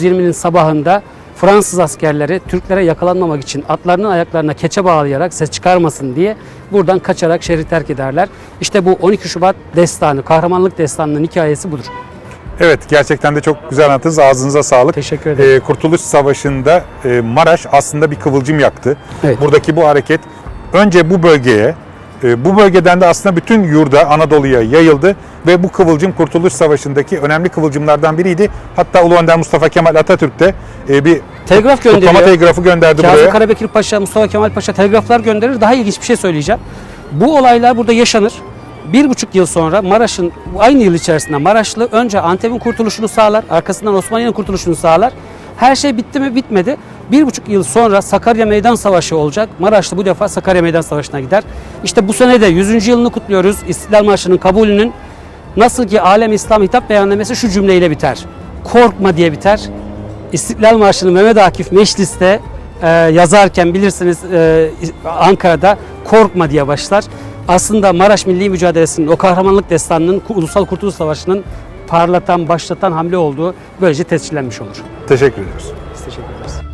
1920'nin sabahında Fransız askerleri Türklere yakalanmamak için atlarının ayaklarına keçe bağlayarak ses çıkarmasın diye buradan kaçarak şehri terk ederler. İşte bu 12 Şubat destanı, kahramanlık destanının hikayesi budur. Evet gerçekten de çok güzel anlattınız. Ağzınıza sağlık. Teşekkür ederim. Ee, Kurtuluş Savaşı'nda e, Maraş aslında bir kıvılcım yaktı. Evet. Buradaki bu hareket önce bu bölgeye, bu bölgeden de aslında bütün yurda, Anadolu'ya yayıldı ve bu kıvılcım Kurtuluş Savaşı'ndaki önemli kıvılcımlardan biriydi. Hatta Ulu Önder Mustafa Kemal Atatürk de e, bir Telgraf kutlama gönderiyor. telgrafı gönderdi Kazım buraya. Karabekir Paşa, Mustafa Kemal Paşa telgraflar gönderir. Daha ilginç bir şey söyleyeceğim. Bu olaylar burada yaşanır. Bir buçuk yıl sonra Maraş'ın aynı yıl içerisinde Maraşlı önce Antep'in kurtuluşunu sağlar, arkasından Osmaniye'nin kurtuluşunu sağlar. Her şey bitti mi? Bitmedi. Bir buçuk yıl sonra Sakarya Meydan Savaşı olacak. Maraşlı bu defa Sakarya Meydan Savaşı'na gider. İşte bu sene de 100. yılını kutluyoruz. İstiklal Marşı'nın kabulünün nasıl ki Alem İslam hitap beyannamesi şu cümleyle biter. Korkma diye biter. İstiklal Marşı'nı Mehmet Akif Meclis'te e, yazarken bilirsiniz e, Ankara'da korkma diye başlar. Aslında Maraş Milli Mücadelesi'nin o kahramanlık destanının Ulusal Kurtuluş Savaşı'nın parlatan, başlatan hamle olduğu böylece tescillenmiş olur. Teşekkür ediyoruz. Biz teşekkür ederiz.